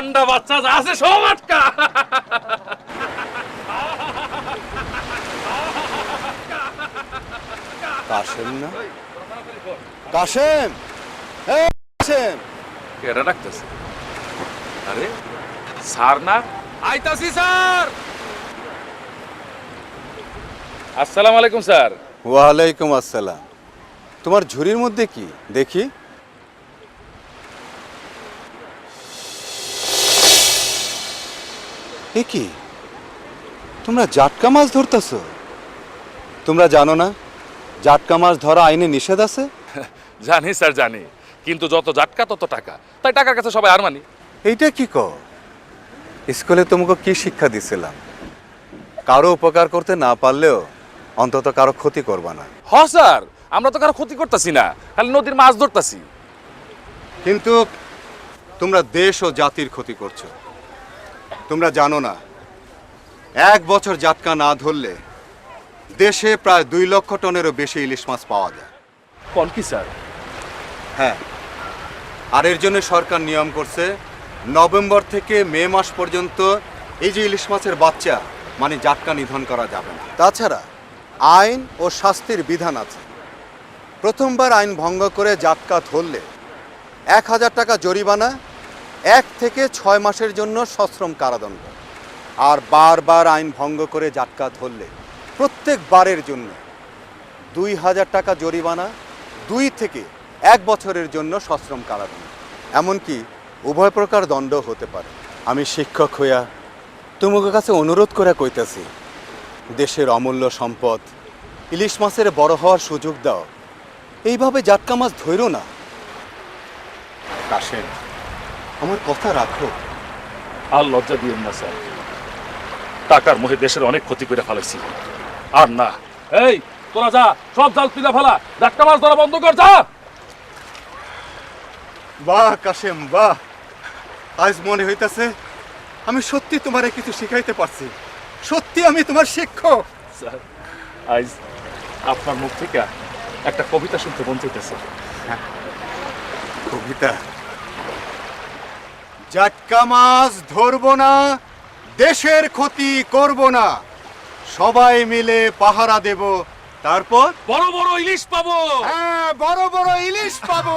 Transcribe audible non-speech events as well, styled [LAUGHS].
ঠান্ডা বাচ্চা যা আছে সব আটকা। কাশেম না? কাশেম! কাশেম! ডাকতেছে? আরে স্যার না? আইতাছি স্যার! আসসালামু আলাইকুম স্যার। ওয়ালাইকুম আসসালাম। তোমার ঝুড়ির মধ্যে কি? দেখি। এ কি? তোমরা জাটকা মাছ ধরতেছ? তোমরা জানো না জাটকা মাছ ধরা আইনে নিষেধ আছে? [LAUGHS] জানি স্যার জানি। কিন্তু যত জাটকা তত টাকা। তাই টাকার কাছে সবাই আর মানি। এইটা কি ক স্কুলে তোমাকে কি শিক্ষা দিছিলাম? কারও উপকার করতে না পারলেও অন্তত কারও ক্ষতি করবা না। হ স্যার। আমরা তো কারও ক্ষতি করতেছি না। খালি নদীর মাছ ধরতাছি। কিন্তু তোমরা দেশ ও জাতির ক্ষতি করছ। তোমরা জানো না এক বছর জাতকা না ধরলে দেশে প্রায় দুই লক্ষ টনেরও বেশি ইলিশ মাছ পাওয়া যায়। কোন কি স্যার? হ্যাঁ আর এর জন্য সরকার নিয়ম করছে নভেম্বর থেকে মে মাস পর্যন্ত এই যে ইলিশ মাছের বাচ্চা মানে জাটকা নিধন করা যাবে না। তাছাড়া আইন ও শাস্তির বিধান আছে। প্রথমবার আইন ভঙ্গ করে জাটকা ধরলে এক হাজার টাকা জরিমানা এক থেকে ছয় মাসের জন্য সশ্রম কারাদণ্ড। আর বারবার আইন ভঙ্গ করে জাটকা ধরলে প্রত্যেক বারের জন্য দুই হাজার টাকা জরিমানা, দুই থেকে এক বছরের জন্য সশ্রম কারাদণ্ড। এমনকি উভয় প্রকার দণ্ড হতে পারে। আমি শিক্ষক হইয়া তোমাকে কাছে অনুরোধ করে কইতাছি, দেশের অমূল্য সম্পদ ইলিশ মাছের বড় হওয়ার সুযোগ দাও। এইভাবে জাটকা মাছ ধৈর না। কাশেম আমার কথা রাখো। আর লজ্জা দিয়েন না স্যার। টাকার মোহে দেশের অনেক ক্ষতি করে ফেলেছি। আর না। এই তোরা যা সব জাল তুলে ফেলা। জাটকা মাছ ধরা বন্ধ কর যা। বাহ কাশেম বাহ। আজ মনে হইতাছে আমি সত্যি তোমারে কিছু শিখাইতে পারছি। সত্যি আমি তোমার শিক্ষক। স্যার আজ আপনার মুখ থেকে একটা কবিতা শুনতে মন চাইতেছে। কবিতা? জাটকা মাছ ধরব না দেশের ক্ষতি করব না। সবাই মিলে পাহারা দেব তারপর? বড় বড় ইলিশ পাবো। হ্যাঁ বড় বড় ইলিশ পাবো।